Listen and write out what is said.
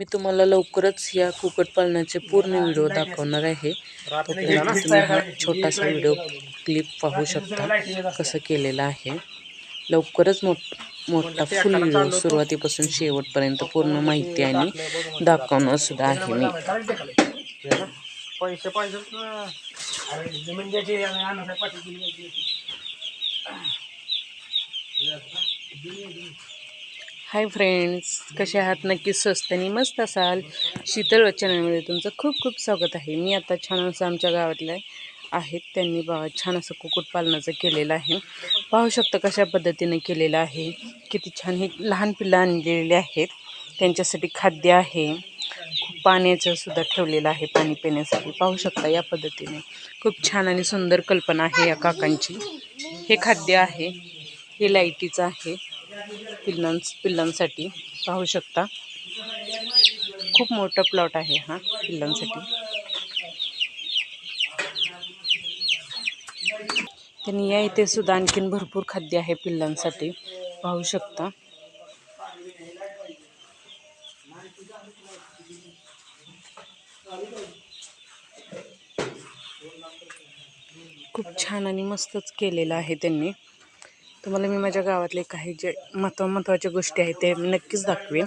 मी तुम्हाला लवकरच या कुक्कुटपालनाचे पूर्ण व्हिडिओ दाखवणार आहे. तोपर्यंत तुम्ही हा छोटासा व्हिडिओ क्लिप पाहू शकता कसं केलेलं आहे. लवकरच मोठ मोठा फुल व्हिडिओ सुरुवातीपासून शेवटपर्यंत पूर्ण माहिती आणि दाखवणं सुद्धा आहे मी. पैसे पाहिजेच हाय फ्रेंड्स कसे आहात? नक्की स्वस्त आणि मस्त असाल. शीतल चॅनलमध्ये तुमचं खूप खूप स्वागत आहे. मी आता छान असं आमच्या गावातल्या आहेत. त्यांनी बा छान असं कुक्कुटपालनाचं केलेलं आहे. पाहू शकता कशा पद्धतीने केलेलं आहे. किती छान हे लहान पिल्लं आणलेले आहेत. त्यांच्यासाठी खाद्य आहे. खूप पाण्याचं सुद्धा ठेवलेलं आहे पाणी पिण्यासाठी. पाहू शकता या पद्धतीने. खूप छान आणि सुंदर कल्पना आहे या काकांची. हे खाद्य आहे. हे लाईटीचं आहे. पिल्लां पिल्लांसाठी पाहू शकता. खूप मोठा प्लॉट आहे हा पिल्लांसाठी त्यांनी या इथे सुद्धा आणखीन भरपूर खाद्य आहे पिल्लांसाठी पाहू शकता. खूप छान आणि मस्तच केलेलं आहे त्यांनी. तुम्हाला मी माझ्या गावातले काही जे महत्त्व महत्त्वाच्या गोष्टी आहेत ते मी नक्कीच दाखवेन.